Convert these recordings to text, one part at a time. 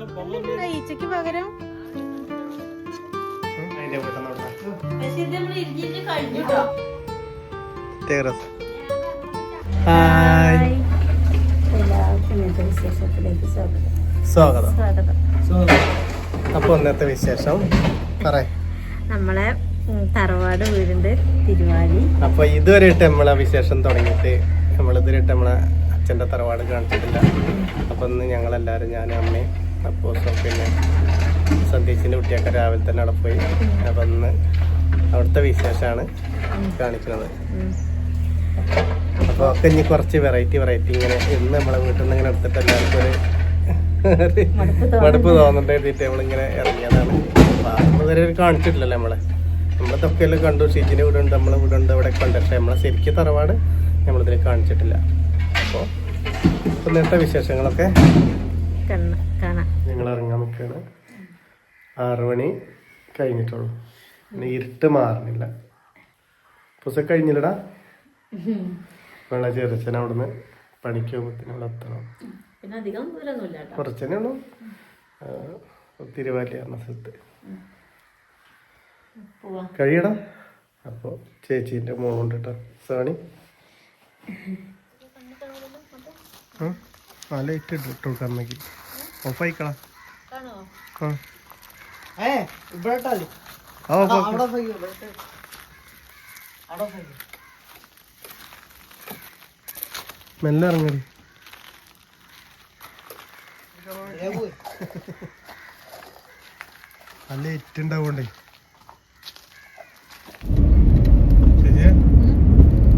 ഈച്ചക്ക് പകരം? സ്വാഗതം. അപ്പൊ ഇന്നത്തെ വിശേഷം? പറയ. നമ്മളെ തറവാട് വീടുണ്ട് തിരുവാലി. അപ്പൊ ഇതുവരെയായിട്ട് നമ്മളെ വിശേഷം തുടങ്ങിട്ട് നമ്മൾ ഇട്ട് നമ്മളെ അച്ഛന്റെ തറവാട് കാണിച്ചിട്ടില്ല. അപ്പൊ ഇന്ന് ഞങ്ങളെല്ലാരും ഞാനും അമ്മയും അപ്പോസും പിന്നെ സന്ദേശിന്റെ കുട്ടിയൊക്കെ രാവിലെ തന്നെ അവിടെ പോയി. വന്ന് അവിടുത്തെ വിശേഷമാണ് കാണിക്കുന്നത്. അപ്പോൾ അപ്പൊ ഒക്കെ ഇനി കുറച്ച് വെറൈറ്റി വെറൈറ്റി ഇങ്ങനെ ഇന്ന് നമ്മളെ വീട്ടിൽ നിന്ന് ഇങ്ങനെ എടുത്തിട്ട് എല്ലാവർക്കും ഒരു മടുപ്പ് തോന്നണ്ട എഴുതിയിട്ട് നമ്മളിങ്ങനെ ഇറങ്ങിയതാണ്. അപ്പൊ ഇതുവരെ കാണിച്ചിട്ടില്ലല്ലോ നമ്മളെ. നമ്മളെ എല്ലാം കണ്ടു. ഷിജിന്റെ വീട് ഉണ്ട് നമ്മളെ വീട് ഉണ്ട് ഇവിടെ പക്ഷെ നമ്മളെ ശരിക്ക് തറവാട് നമ്മളിതിൽ കാണിച്ചിട്ടില്ല. അപ്പോൾ ഇന്നത്തെ വിശേഷങ്ങളൊക്കെ കാണാം. ഞങ്ങൾ ഇറങ്ങാൻ നിൽക്കുകയാണ് ആറു മണി കഴിഞ്ഞിട്ടുള്ളൂ. ഇനി ഇരുട്ട് മാറുന്നില്ല. പുസ്തകം കഴിഞ്ഞില്ലടാ? വെള്ള ചെറുച്ചൻ അവിടുന്ന് പണിക്ക് പോകുമ്പോഴത്തേനും ഇവിടെ എത്തണം. പിന്നെ അധികം ദൂരമൊന്നുമില്ല കേട്ടോ. ഉള്ളൂ. ആ, തിരുവാലി പറഞ്ഞ സ്ഥലത്ത്. കഴിയടാ? അപ്പോൾ ചേച്ചീന്റെ മോളുണ്ട് കേട്ടോ. സോണി? ഉം. ആ. ലൈറ്റ് ഇട്ടു ഇട്ടു കമ്മയ്ക്ക് ഓഫ് ആയിക്കളാ കാണോ ആ ഏ ഇവിടെ ഇട്ടാൽ ആ ഓഫ് അവിടെ പോയി ഇവിടെ ഇട്ട്. അവിടെ പോയി മെല്ലെ ഇറങ്ങടി ഏ പോയി ആ ലൈറ്റ് ഉണ്ടാവണ്ടേ ചേച്ചിയെ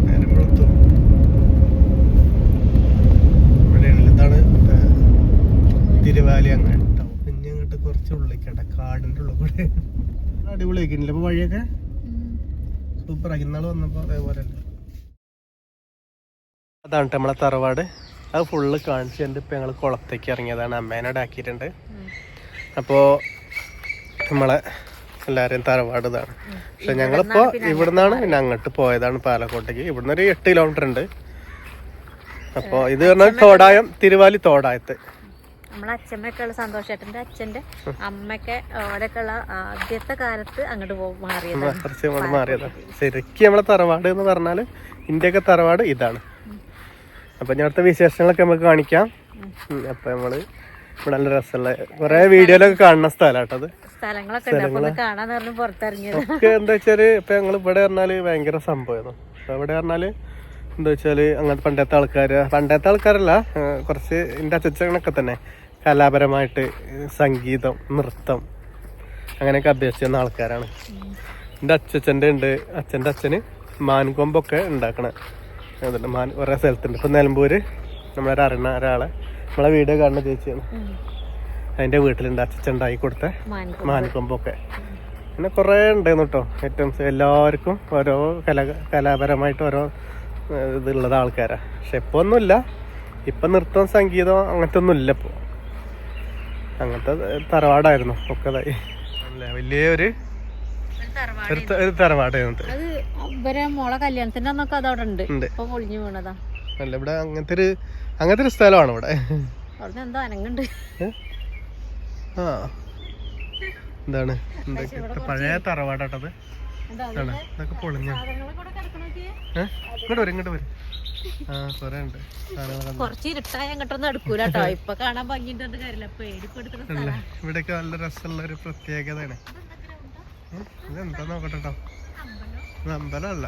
നേരം വെളുത്തു ഇവിടെയാണല്ലോ ഇതാണ് മറ്റേ തിരുവാലി അങ്ങനെ കേട്ടോ പിന്നെ അങ്ങോട്ട് കുറച്ച് ഉള്ളിക്കണ്ട കാടിന്റെ ഉള്ളിൽ കൂടെ അടിപൊളിയാക്കിയിട്ടില്ല അപ്പൊ വഴിയൊക്കെ സൂപ്പർ ആക്കി ഇന്നാൾ വന്നപ്പോ അതേപോലെ അതാണ് നമ്മളെ തറവാട്. അത് ഫുള്ള് കാണിച്ചിട്ടുണ്ട് ഇപ്പൊ ഞങ്ങൾ കുളത്തേക്ക് ഇറങ്ങിയതാണ്. അമ്മേനോട് ആക്കിയിട്ടുണ്ട്. അപ്പോ നമ്മളെ എല്ലാരെയും തറവാട് ഇതാണ് പക്ഷെ ഞങ്ങളിപ്പോ ഇവിടുന്നാണ് പിന്നെ അങ്ങോട്ട് പോയതാണ് പാലക്കോട്ടേക്ക്. ഇവിടുന്ന് ഒരു എട്ട് കിലോമീറ്റർ ഉണ്ട്. അപ്പോ ഇത് പറഞ്ഞാൽ തോടായം തിരുവാലി തോടായത്ത്. നമ്മളെ അച്ഛമ്മയൊക്കെ ഉള്ള സന്തോഷേട്ടന്റെ അച്ഛന്റെ അമ്മയൊക്കെ അവിടെയൊക്കെ ഉള്ള ആദ്യത്തെ കാലത്ത് അങ്ങോട്ട് മാറിയത് മാറിയതാണ്. മാറിയതാണ് ശരിക്കും നമ്മളെ തറവാട് എന്ന് പറഞ്ഞാൽ ഇന്ത്യയൊക്കെ തറവാട് ഇതാണ്. അപ്പൊ ഞാൻ അടുത്ത വിശേഷങ്ങളൊക്കെ നമുക്ക് കാണിക്കാം. അപ്പൊ നമ്മൾ ഇവിടെ നല്ല രസമുള്ള കുറെ വീഡിയോയിലൊക്കെ കാണുന്ന സ്ഥലമാട്ടത് സ്ഥലങ്ങളൊക്കെ എന്താ വെച്ചാൽ ഇപ്പൊ ഞങ്ങൾ ഇവിടെ പറഞ്ഞാൽ ഭയങ്കര സംഭവമായിരുന്നു. ഇവിടെ പറഞ്ഞാൽ എന്താ വെച്ചാൽ അങ്ങനത്തെ പണ്ടത്തെ ആൾക്കാര് പണ്ടത്തെ ആൾക്കാരല്ല കുറച്ച് എന്റെ അച്ഛനൊക്കെ തന്നെ കലാപരമായിട്ട് സംഗീതം നൃത്തം അങ്ങനെയൊക്കെ അഭ്യസിച്ചിരുന്ന ആൾക്കാരാണ്. എന്റെ അച്ഛന്റെ ഉണ്ട് അച്ഛന്റെ അച്ഛന് മാൻകൊമ്പൊക്കെ ഉണ്ടാക്കണ അതുണ്ട് മാൻ കുറേ സ്ഥലത്തുണ്ട്. ഇപ്പം നിലമ്പൂര് നമ്മളൊരു അറിയണ ഒരാളെ നമ്മളെ വീഡിയോ കാണുന്ന ചേച്ചിയാണ്. അതിന്റെ വീട്ടിലുണ്ട് അച്ഛൻ ഉണ്ടാക്കി കൊടുത്ത മാൻകൊമ്പ്. മാൻകൊമ്പൊക്കെ. പിന്നെ കുറേ ഉണ്ടായിരുന്നു കേട്ടോ ഐറ്റംസ്. എല്ലാവർക്കും ഓരോ കല കലാപരമായിട്ട് ഓരോ ഇതുള്ളത് ആൾക്കാരാണ് പക്ഷെ ഇപ്പോൾ ഒന്നുമില്ല ഇപ്പം നൃത്തം സംഗീതം അങ്ങനത്തെ ഒന്നും ഇല്ല ഇപ്പോൾ അങ്ങനത്തെ തറവാടായിരുന്നു. ഒക്കെ ഇതായി. അല്ലേ? വലിയൊരു ഒരു ത- ഒരു തറവാടായിരുന്നു അത് ഇവരെ മോളെ കല്യാണത്തിന്റെ അന്നൊക്കെ അത് അവിടെ ഉണ്ട്. ഉണ്ട്. ഇപ്പൊ പൊളിഞ്ഞു വീണതാ. അല്ല ഇവിടെ അങ്ങനത്തെ ഒരു അങ്ങനത്തെ ഒരു സ്ഥലമാണ് ഇവിടെ. അവിടുന്ന് എന്തോ അനങ്ങുണ്ട് ആ. എന്താണ്? പഴയ തറവാടാട്ടത്. ആണ്? ഇതൊക്കെ പൊളിഞ്ഞ? ഇങ്ങോട്ട് വരും ഇങ്ങോട്ട് വരും. ആ കുറെ ഉണ്ട് കുറച്ച് ഇരുട്ടായ അങ്ങോട്ടൊന്നും എടുക്കൂല കേട്ടോ ഇപ്പൊ കാണാൻ ഭംഗിന്റെ കാര്യമില്ല. പേടിപ്പെടുത്തുന്ന ഇവിടെയൊക്കെ നല്ല രസമുള്ള ഒരു പ്രത്യേകതയാണ്. ഇതെന്താ നോക്കട്ടെ കേട്ടോ അമ്പലമല്ല.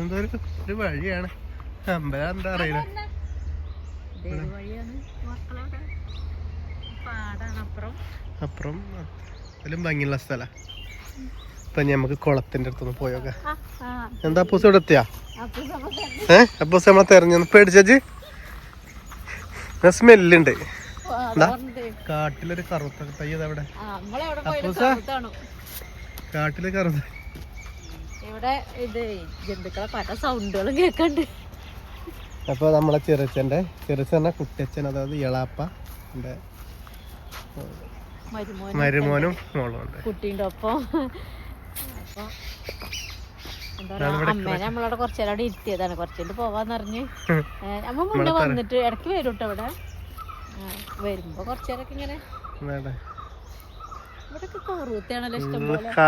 എന്തോ ഒരു ഒരു വഴിയാണ്. അമ്പലം എന്താ അറിയില്ല. അപ്പുറം. അതിലും ഭംഗിയുള്ള സ്ഥല. ഇപ്പൊ നമുക്ക് കുളത്തിന്റെ അടുത്തൊന്ന് പോയോക്കെ. എന്താ അപ്പൂസ് ഇവിടെ എത്തിയാ? ഏഹ് അപ്പൂസ് നമ്മളെ തെരഞ്ഞു പേടിച്ചു സ്മെല്ലുണ്ട്. കാട്ടിലൊരു കറുത്ത തൈ അവിടെ അപ്പൂസ. കാട്ടിൽ കറുത്ത. ഇവിടെ ഇത് ജന്തുക്കളെ പല സൗണ്ടുകളും കേക്കണ്ട് അപ്പോൾ നമ്മളെ ചെറുച്ചന്റെ ചെറുച്ചന്റെ കുട്ടിയച്ഛൻ അതായത് ഇളാപ്പ എന്റെ മരുമോനും മോളും ഉണ്ട് കുട്ടീന്റെ ഒപ്പം അമ്മേനെ നമ്മളവിടെ കുറച്ചേരം അവിടെ ഇരുത്തിയതാണ്. കുറച്ചുകൊണ്ട് പോവാന്ന് പറഞ്ഞ് അമ്മ മുന്നേ വന്നിട്ട് ഇടയ്ക്ക് വരും കേട്ടോ ഇവിടെ വരുമ്പോ കുറച്ചേരൊക്കെ ഇങ്ങനെ ഇവിടൊക്കെ കറുത്താണല്ലോ ഇഷ്ടം പോലെ. ഇഷ്ടം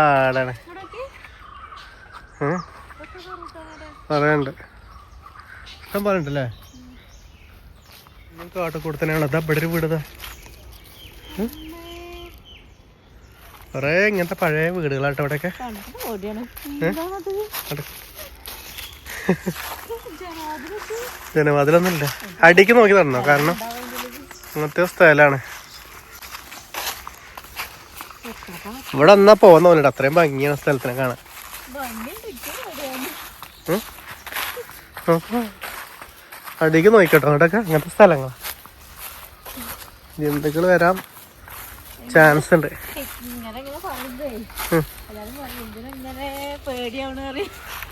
അതാ ഇവിടെ ഒരു വീട് കൊറേ ഇങ്ങനത്തെ പഴയ വീടുകളാട്ടോ ഇവിടെയൊക്കെ ജനവാതിലൊന്നുമില്ല അടിക്ക് നോക്കി തരണോ കാരണം അങ്ങനത്തെ സ്ഥലമാണ്. ഇവിടെ എന്നാ പോകുന്ന പോലെ അത്രയും ഭംഗിയാണ് സ്ഥലത്തിനെ കാണാൻ. അടിക്ക് നോക്കിക്കോട്ടോ അവിടെയൊക്കെ അങ്ങനത്തെ സ്ഥലങ്ങളാ. ജന്തുക്കൾ വരാം? ചാൻസ് ഉണ്ട്.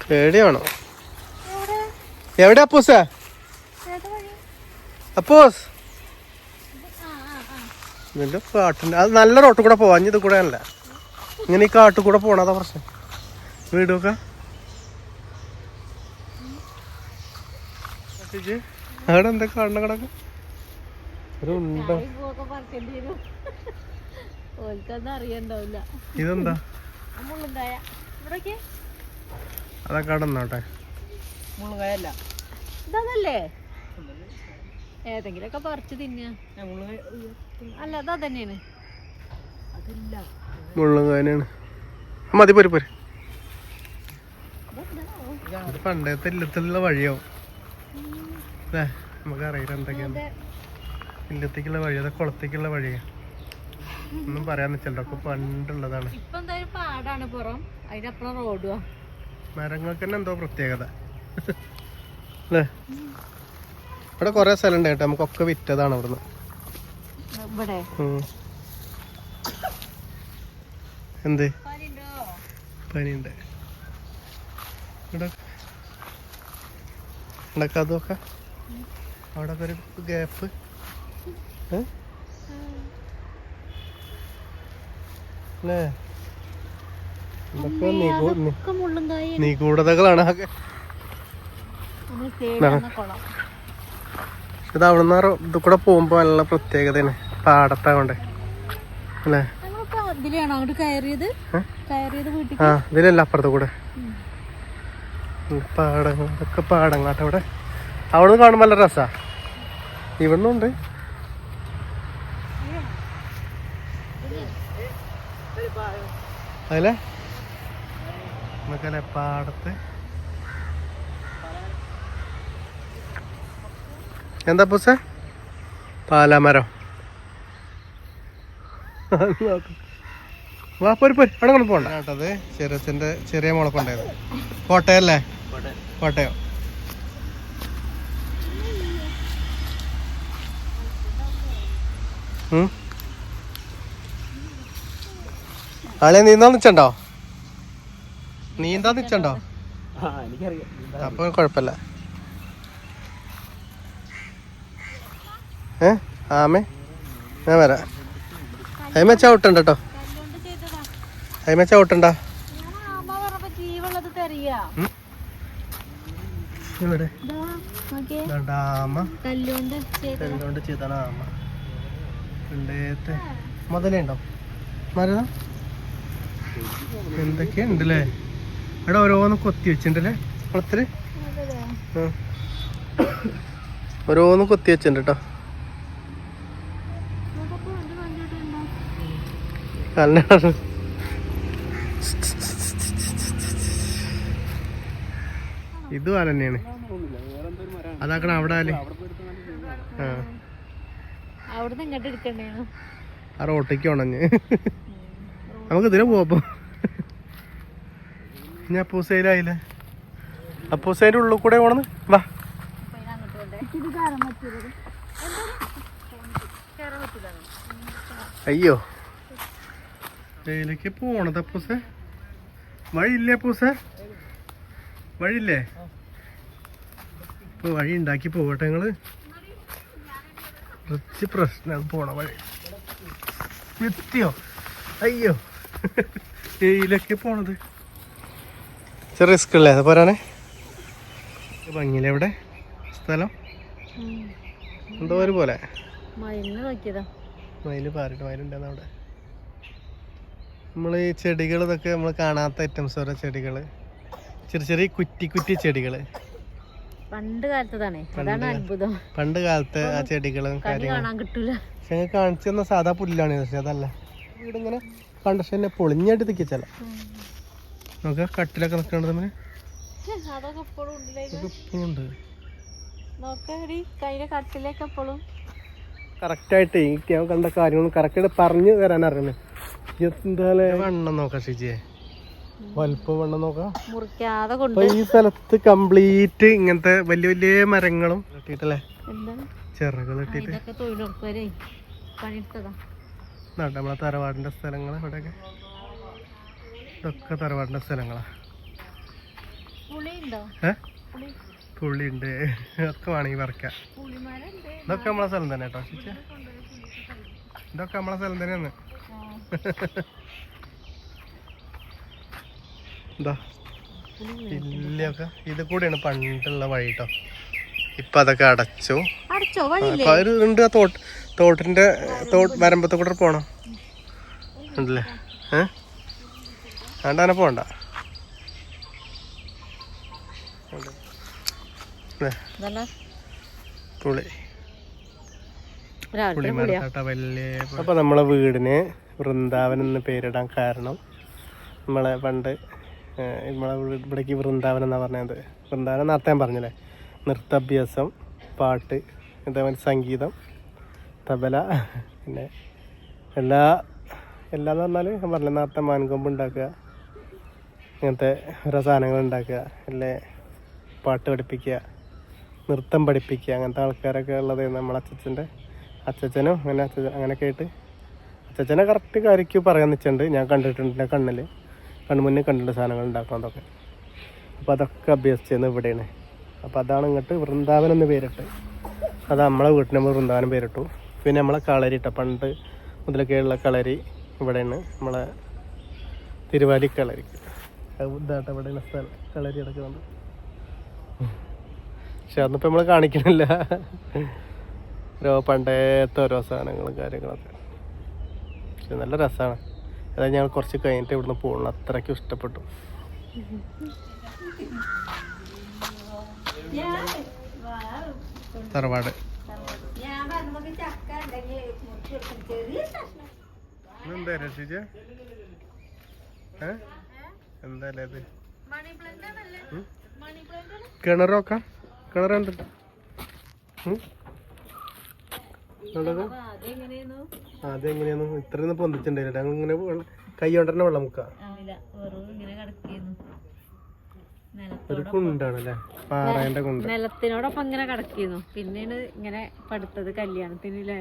പേടിയാണോ എവിടെ? അപ്പൂസ? അപ്പൂസ്? നിന്റെ ഇതിന്റെ കാട്ടിന്റെ അത് നല്ല റോട്ടിൽ കൂടെ പോവാ ഇത് കൂടെ അല്ല. ഇങ്ങനെ ഈ കാട്ടിൽ കൂടെ പോണതാ പ്രശ്നം. വീടൊക്കെ? അവിടെ എന്താ കാണുന്ന കിടക്കും ഒരു ഉണ്ടോ. ഇതെന്താ? ഇതല്ലേ ഏതെങ്കിലൊക്കെ പറിച്ച് തിന്നാ. അല്ല അതാ തന്നെയാണ് മതി പോര് പോര്. പണ്ടത്തെ ഇല്ലത്തിലുള്ള വഴിയാവും. അല്ലേ നമുക്കറിയില്ല എന്തൊക്കെയാണ് ഇല്ലത്തേക്കുള്ള വഴി അതെ കുളത്തേക്കുള്ള വഴിയാ? ഒന്നും പറയാൻ വെച്ചല്ലോ പണ്ടുള്ളതാണ്. ഇപ്പൊ എന്തായാലും പാടാണ് പുറം. അതിനപ്പുറം റോഡുവാ മരങ്ങൾക്ക് തന്നെ എന്തോ പ്രത്യേകത. അല്ലേ? ഇവിടെ കുറെ സ്ഥലം ഉണ്ട് കേട്ടോ. നമുക്കൊക്കെ വിറ്റതാണ് അവിടുന്ന്. എന്ത്? പനിയുണ്ട്? ഇവിടെ അതൊക്കെ അവിടെ ഒരു ഗ്യാപ്പ് അല്ലേ? ഇതൊക്കെ നിഗൂഢതകളാണ്. ഇത് അവിടെ നിന്ന് ഇത് കൂടെ പോകുമ്പോ നല്ല പ്രത്യേകതയാണ്. പാടത്താകൊണ്ടേ അല്ലേ? ആ ഇതിലല്ല അപ്പുറത്ത് കൂടെ. പാടങ്ങൾ ഇതൊക്കെ അവിടെ. ഇവിടെ അവിടുന്ന് കാണുമ്പോൾ നല്ല രസാ. ഇവിടുന്നും ഉണ്ട് അതിലെ? നമുക്കല്ലേ പാടത്ത്? എന്താ പൂസ പാലാമരം. വാ പോര് പോര്. അവിടെ കൊണ്ട് പോണ്ട. കേട്ടത് ചെറിയച്ഛന്റെ ചെറിയ മുളക്കുണ്ടായത് കൊണ്ടായത് കോട്ടയല്ലേ? കോട്ടയം. ഉം. ആളെ നീന്താൻ നിച്ചണ്ടോ നീന്താൻ നിച്ചണ്ടോ അപ്പൊ കുഴപ്പമില്ല. ഏ? ആമേ ഞാൻ വരാം. അയിമ ചവിട്ടണ്ട കേട്ടോ. അയിമ ചവിട്ടണ്ട ഇവിടെ കല്ലുകൊണ്ട് ചെയ്താണ് ആമ മുതലുണ്ടോ മരുന്ന? എന്തൊക്കെയുണ്ട് ഉണ്ടല്ലേ അവിടെ ഓരോന്ന് കൊത്തി വെച്ചിട്ടുണ്ടല്ലേ? കുളത്തിൽ. ഓരോന്ന് കൊത്തി വെച്ചിട്ടുണ്ട് കേട്ടോ കല്ലാണ് ഇത് വല തന്നെയാണ്. അതാക്കണ അവിടെ അല്ലേ ആ. ആ റോട്ടേക്ക് ഉണഞ്ഞ് നമുക്ക് ഇതിനെ പോവാപ്പോ ഞാൻ അപ്പൂസയിലായില്ലേ അപ്പൂസൈന്റെ ഉള്ളിൽ കൂടെ പോണെന്ന് വാ. അയ്യോ. ഇതിലേക്ക് പോണത് അപ്പൂസ വഴിയില്ലേ അപ്പൂസ വഴിയില്ലേ? ഇപ്പൊ വഴി ഉണ്ടാക്കി പോകട്ടെ നിങ്ങൾ. കുറച്ച് പ്രശ്നം പോണ വഴി. എത്തിയോ അയ്യോ. ഏയിലൊക്കെ പോണത്. ചെറിയ റിസ്ക് അല്ലേ അത് പോരാനെ? ഭംഗിയില്ലേ ഇവിടെ? സ്ഥലം? എന്തോ ഒരു പോലെ. മയിൽ പാറിട്ട് മയിലുണ്ടെന്ന് അവിടെ. നമ്മൾ ഈ ചെടികൾ ഇതൊക്കെ നമ്മൾ കാണാത്ത ഐറ്റംസ് ഓരോ ചെടികൾ ചെറിയ ചെറിയ കുറ്റി കുറ്റി ചെടികൾ പണ്ട് കാലത്തതാണേ. അതാണ് അത്ഭുതം. പണ്ട് കാലത്തെ ആ ചെടികളും കാര്യങ്ങളും. പക്ഷെ കാണിച്ചു തന്ന സാധാ പുല്ലാണ്. പക്ഷെ അതല്ല. ഇവിടെ ഇങ്ങനെ കണ്ട പക്ഷെ എന്നെ പൊളിഞ്ഞായിട്ട് തിക്കിച്ചല്ല നമുക്ക് കട്ടിലൊക്കെ നിൽക്കണത് തമ്മിൽ അതൊക്കെ ഇപ്പോഴും ഉണ്ട്. കറക്റ്റായിട്ട് ഞാൻ കണ്ട കാര്യങ്ങൾ കറക്റ്റായിട്ട് പറഞ്ഞു തരാൻ അറിയണേ. എന്തായാലും വണ്ണം നോക്കാം ഷിജിയെ. വലുപ്പം വണ്ണം നോക്കാം. മുറിക്കാതെ കൊണ്ട്. അപ്പൊ ഈ സ്ഥലത്ത് കംപ്ലീറ്റ് ഇങ്ങനത്തെ വലിയ വലിയ മരങ്ങളും കെട്ടിട്ടല്ലേ ചിറകൾ കെട്ടിട്ട് ഇതൊക്കെ തൊഴിലുറപ്പുവരെ പണിയെടുത്തതാ. ഇതാ നമ്മളെ തറവാടിന്റെ സ്ഥലങ്ങൾ ഇവിടെയൊക്കെ. ഇതൊക്കെ തറവാടിന്റെ സ്ഥലങ്ങളാണ് പുള്ളിയുണ്ട് ഒക്കെ വേണമെങ്കിൽ പറിക്കാം. ഇതൊക്കെ നമ്മളെ സ്ഥലം തന്നെ കേട്ടോ ചേച്ചി. ഇതൊക്കെ നമ്മളെ സ്ഥലം തന്നെയാണ്. എന്താ ഇല്ലൊക്കെ ഇത് കൂടെയാണ് പണ്ടുള്ള വഴി കേട്ടോ. ഇപ്പൊ അതൊക്കെ അടച്ചു? ഉണ്ട് ആ തോട്ട്. തോട്ടിന്റെ തോട്ട് വരമ്പത്തെ കൂടെ പോകണം ഉണ്ടല്ലേ? ഏ? പുളി. പുളിമരത്താട്ട വലിയ അപ്പൊ നമ്മളെ വീടിന് വൃന്ദാവൻ എന്ന് പേരിടാൻ കാരണം നമ്മളെ പണ്ട് നമ്മളെ വീട് ഇവിടേക്ക് വൃന്ദാവൻ എന്നാ പറഞ്ഞത്. വൃന്ദാവനം നേരത്തെ ഞാൻ പറഞ്ഞില്ലേ? നൃത്താഭ്യാസം പാട്ട് അതേപോലെ സംഗീതം തബല. പിന്നെ എല്ലാ എല്ലാന്ന് പറഞ്ഞാൽ ഞാൻ പറഞ്ഞ നേരത്തെ മാൻകൊമ്പ് ഉണ്ടാക്കുക. ഇങ്ങനത്തെ ഓരോ സാധനങ്ങൾ ഉണ്ടാക്കുക. അല്ലേ? പാട്ട് പഠിപ്പിക്കുക. നൃത്തം പഠിപ്പിക്കുക. അങ്ങനത്തെ ആൾക്കാരൊക്കെ ഉള്ളത് നമ്മളെ അച്ചച്ചന്റെ അച്ചച്ചനും അങ്ങനെ അച്ഛൻ അങ്ങനെയൊക്കെ ആയിട്ട്. അച്ചച്ചനെ കറക്റ്റ് കാര്യക്ക് പറയാൻ നിൽച്ചിട്ടുണ്ട്. ഞാൻ കണ്ടിട്ടുണ്ട് എന്റെ കണ്ണിൽ കൺമുന്നിൽ കണ്ടിട്ടുണ്ട് സാധനങ്ങൾ ഉണ്ടാക്കുന്നതൊക്കെ അപ്പോൾ അതൊക്കെ അഭ്യസിച്ചത് ഇവിടെയാണ്. അപ്പോൾ അതാണ് ഇങ്ങോട്ട് വൃന്ദാവനം എന്ന് പേരിട്ട്. അത് നമ്മളെ വീട്ടിൽ നമ്മൾ വൃന്ദാവനം പേരിട്ടു. പിന്നെ നമ്മളെ കളരി ഇട്ട പണ്ട് മുതലൊക്കെയുള്ള കളരി ഇവിടെയാണ്. നമ്മളെ തിരുവാലി കളരി. അത് ഇവിടെ സ്ഥലം. കളരി അടക്കുന്നുണ്ട് പക്ഷെ അന്നിപ്പോൾ നമ്മൾ കാണിക്കണില്ല. ഓരോ പണ്ടത്തെ ഓരോ സാധനങ്ങളും കാര്യങ്ങളൊക്കെ. പക്ഷെ നല്ല രസമാണ് അതായത് ഞങ്ങൾ കുറച്ച് കഴിഞ്ഞിട്ട് ഇവിടുന്ന് പോകണം. അത്രയ്ക്കും ഇഷ്ടപ്പെട്ടു. തറവാട്. എന്താ രക്ഷിച്ച എന്തായാലും അത് ഉം? കിണറൊക്കെ കിണർ കണ്ടിട്ട് അതെങ്ങനെയായിരുന്നു അതെങ്ങനെയാന്ന്? ഇത്രയൊന്നും പൊന്തിച്ചിട്ടുണ്ടായില്ല ഞങ്ങൾ ഇങ്ങനെ കൈ കൊണ്ടന്നെ വെള്ളം മുക്ക ഒരു കുണ്ടാണല്ലേ? പാറേന്റെ കുണ്ട്. നിലത്തിനോടൊപ്പം ഇങ്ങനെ കിടക്കുന്നു പിന്നെയാണ് ഇങ്ങനെ പടുത്തത് കല്യാണത്തിന് ഇല്ലേ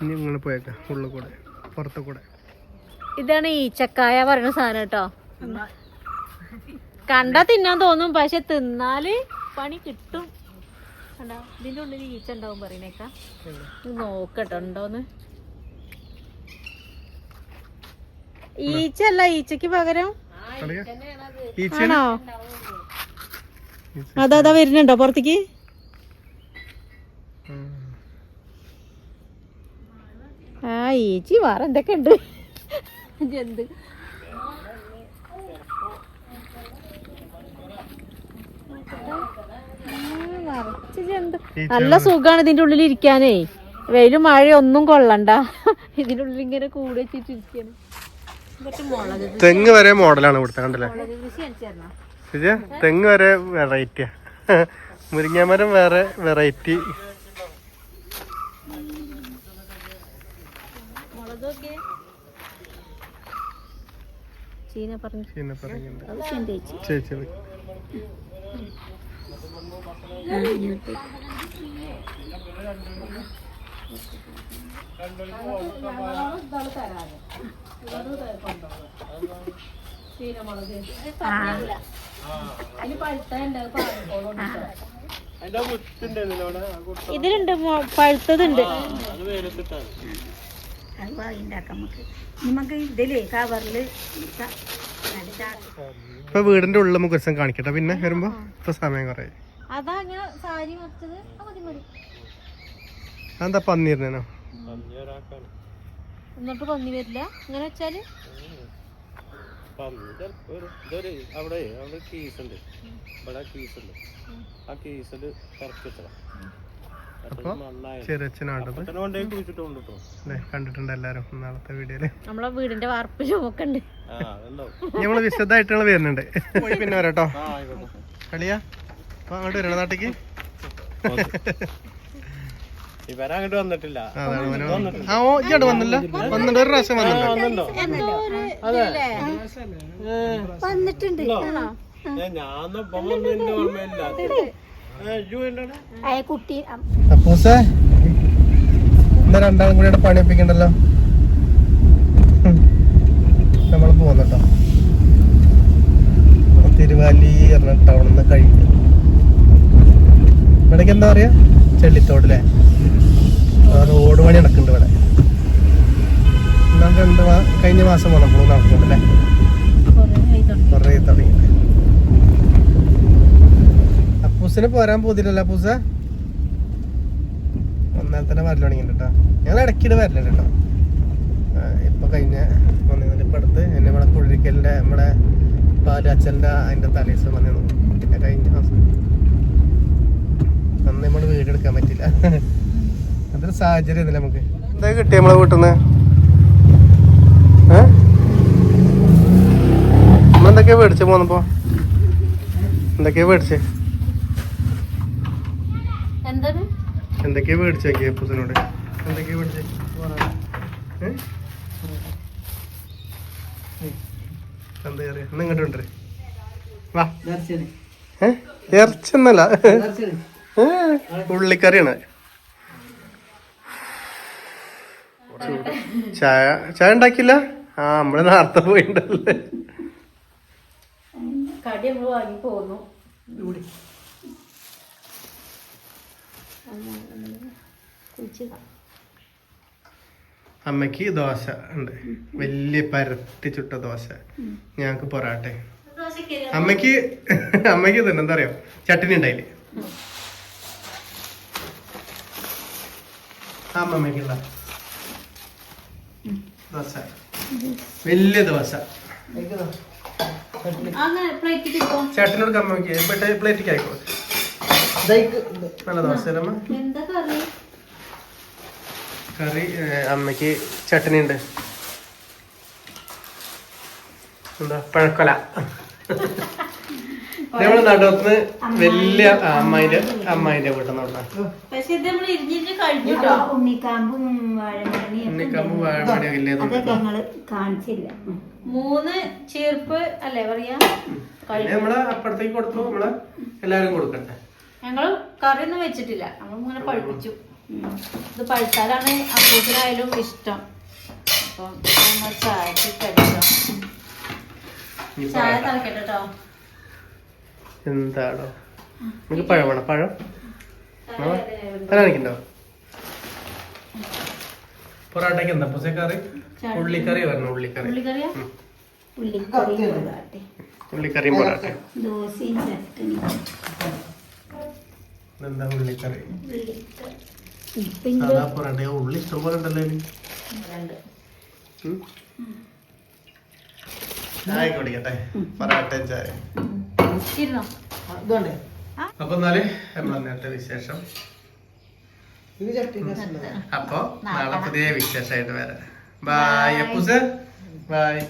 ഇനി ഇങ്ങനെ പോയേക്കാം ഉള്ളു കൂടെ പുറത്തു കൂടെ. ഇതാണ് ഈച്ചക്കായ പറയുന്ന സാധനം കേട്ടോ. കണ്ടാ തിന്നാൻ തോന്നും പക്ഷെ തിന്നാൽ പണി കിട്ടും. കണ്ടോ ഇതിന്റെ ഉള്ളിൽ ഈച്ച ഉണ്ടാവും പറയണേക്കാ നോക്കട്ടോ ഉണ്ടോന്ന്? ഈച്ചല്ല ഈച്ചക്ക് പകരം ആണോ? അതാ അതാ വരുന്നുണ്ടോ പുറത്തേക്ക്? ആ ഈച്ചി വേറെ എന്തൊക്കെ ഉണ്ട്? ജന്തു നല്ല സുഖാണ് ഇതിന്റെ ഉള്ളിൽ ഇരിക്കാനേ. വെയിലും മഴയും ഒന്നും കൊള്ളണ്ട. ഇതിന്റെ ഉള്ളിൽ ഇങ്ങനെ കൂടെ വെച്ചിട്ട് ഇരിക്കാണ് ഇതൊക്കെ മുളക് തെങ്ങ് വരെ മോഡലാണ് ഇവിടുത്തെ കണ്ടല്ലേ? ശരിയാ തെങ്ങ് വരെ വെറൈറ്റിയാ മുരിങ്ങാമരം വേറെ വെറൈറ്റി ചേച്ചി. ഇതിലുണ്ട് പഴുത്തതുണ്ട്. നമുക്ക്. ഇതിലേ കവറിൽ ഇപ്പൊ വീടിന്റെ ഉള്ളിൽ നമുക്ക് ദിവസം കാണിക്കട്ടെ. പിന്നെ വരുമ്പോ ഇപ്പൊ സമയം കുറേ അതാ ഞാൻ സാരി മറിച്ചത് മതി മതി. മതി പന്നി ഇരുന്നോ എന്നിട്ട് പന്നി വരില്ല? അങ്ങനെ വെച്ചാൽ? ഇതൊരു അവിടെ അവിടെ കീസ് ഉണ്ട് ഇവിടെ കീസ് ഉണ്ട് ആ കീസിൽ കണ്ടിട്ടുണ്ട് എല്ലാരും നാളത്തെ വീഡിയോയിൽ. നമ്മളെ വീടിന്റെ വാർപ്പ് ഒക്കെ ഉണ്ട് ആ അതുണ്ടാവും. നമ്മൾ വിശദമായിട്ടുള്ള വരുന്നുണ്ട്. പോയി പിന്നെ വരാട്ടോ. കളിയാ. അങ്ങോട്ട് വരണ നാട്ടിക്ക്. ഇവരങ്ങോട്ട് വന്നിട്ടില്ല. ആ ഓ ഇങ്ങോട്ട് വന്നില്ല? വന്നിട്ട് ഒരു പ്രാവശ്യം വന്നിട്ടുണ്ട്? അപ്പൂസേ ഇന്ന് രണ്ടാളും കൂടി ഇവിടെ പണിയൊപ്പിക്കണ്ടല്ലോ? നമ്മൾ പോന്നിട്ടോ. തിരുവാലി എറണ ടൗണിൽ നിന്ന് കഴിഞ്ഞു. ഇവിടേക്ക് എന്താ പറയാ? ചെള്ളിത്തോട് അല്ലേ? റോഡ് പണി നടക്കുന്നുണ്ട് ഇവിടെ. എന്നാൽ രണ്ട് കഴിഞ്ഞ മാസം വന്നപ്പോൾ നടക്കുന്നുണ്ട് അല്ലേ? കുറേ തുടങ്ങി അപ്പൂസിന് പോരാൻ പോതില്ലല്ലോ അപ്പൂസ? ഒന്നാൽ തന്നെ വരൽ തുടങ്ങിയിട്ടുണ്ട് ഞങ്ങൾ ഇടയ്ക്കിടെ വരലുണ്ട് കേട്ടോ. ഇപ്പൊ കഴിഞ്ഞ വന്നിരുന്നു ഇപ്പൊ അടുത്ത് എന്നെ ഇവിടെ കുഴിക്കലിന്റെ നമ്മുടെ പാൽ അച്ഛന്റെ അതിന്റെ തലേസ് വന്നിരുന്നു. പിന്നെ കഴിഞ്ഞ മാസം. അന്ന് നമ്മൾ വീട് എടുക്കാൻ പറ്റില്ല. അതൊരു സാഹചര്യം നമുക്ക്? എന്താ കിട്ടി നമ്മളെ വീട്ടിൽ നിന്ന് നമ്മളെന്തൊക്കെയാ മേടിച്ചു പോന്നപ്പോ? എന്തൊക്കെയാ മേടിച്ച്? എന്തൊക്കെയാ മേടിച്ചു നോക്കിയ അപ്പൂസിനോട്? എന്തൊക്കെയാ മേടിച്ചേ? എന്താ അറിയാ? ഇങ്ങോട്ട്. വാ. ഏ? ഇറച്ചൊന്നല്ല ഉള്ളിക്കറിയാണ്. ചൂട്. ചായ ചായ ഉണ്ടാക്കില്ല ആ നമ്മൾ നേരത്തെ പോയിണ്ടല്ലേ? കടി നമ്മൾ വാങ്ങി പോന്നു. അമ്മയ്ക്ക് ദോശ ഉണ്ട്. വലിയ പരത്തി ചുട്ട ദോശ. ഞങ്ങക്ക് പൊറാട്ട. അമ്മയ്ക്ക് അമ്മയ്ക്ക് തന്നെ എന്താ പറയാ ചട്ടിനി ഉണ്ടായില്ലേ? ആ അമ്മയ്ക്കുള്ള ദോശ. വലിയ ദോശ. ചേട്ടനോട് അമ്മയ്ക്ക് പെട്ടെ പ്ലേറ്റിക്ക് ആയിക്കോ നല്ല ദോശ അമ്മ? എന്താ കറി? അമ്മയ്ക്ക് ചട്ടനി ഉണ്ട്. എന്താ? പഴക്കൊല. നമ്മൾ നടന്ന് വലിയ അമ്മായിന്റെ അമ്മായിന്റെ വീട്ടിൽ നോട്ടാ ഉണ്ണിക്കാമ്പും ഉണ്ണിക്കാമ്പും വാഴമണിയും ഇല്ലേ കാണിച്ചില്ല. മൂന്ന് ചേർപ്പ് അല്ലേ പറയാ? നമ്മളെ അപ്പുറത്തേക്ക് കൊടുത്തു. നമ്മൾ എല്ലാരും കൊടുക്കട്ടെ. ഞങ്ങൾ കറിയൊന്നും വെച്ചിട്ടില്ല. നമ്മൾ ഇങ്ങനെ പഴുപ്പിച്ചു. ഇത് പഴുത്താലാണ് അപ്പൂസിനായാലും ഇഷ്ടം. അപ്പം നമ്മൾ ചായക്ക് കഴിക്കാം ചായ തിളക്കട്ടെ കേട്ടോ. എന്താടോ? നമുക്ക് പഴം വേണം. പഴം? തലണിക്കണ്ടോ പൊറാട്ടയ്ക്ക് എന്താ? പുസക്കറി കറി ഉള്ളിക്കറി വരണം ഉള്ളിക്കറി. ഉള്ളിക്കറിയാ? ഉള്ളിക്കറി പൊറാട്ടെ എന്താ ഉള്ളിക്കറി? സാധാ പൊറാട്ട. ഉള്ളി ഇഷ്ടം പോലെ ഉണ്ടല്ലോ. ചായ കുടിക്കട്ടെ? പൊറോട്ടയും ചായ അപ്പൊ എന്നാൽ നേരത്തെ വിശേഷം. അപ്പൊ നാളെ പുതിയ വിശേഷമായിട്ട് വരാം. ബായ് അപ്പൂസ്. ബായ്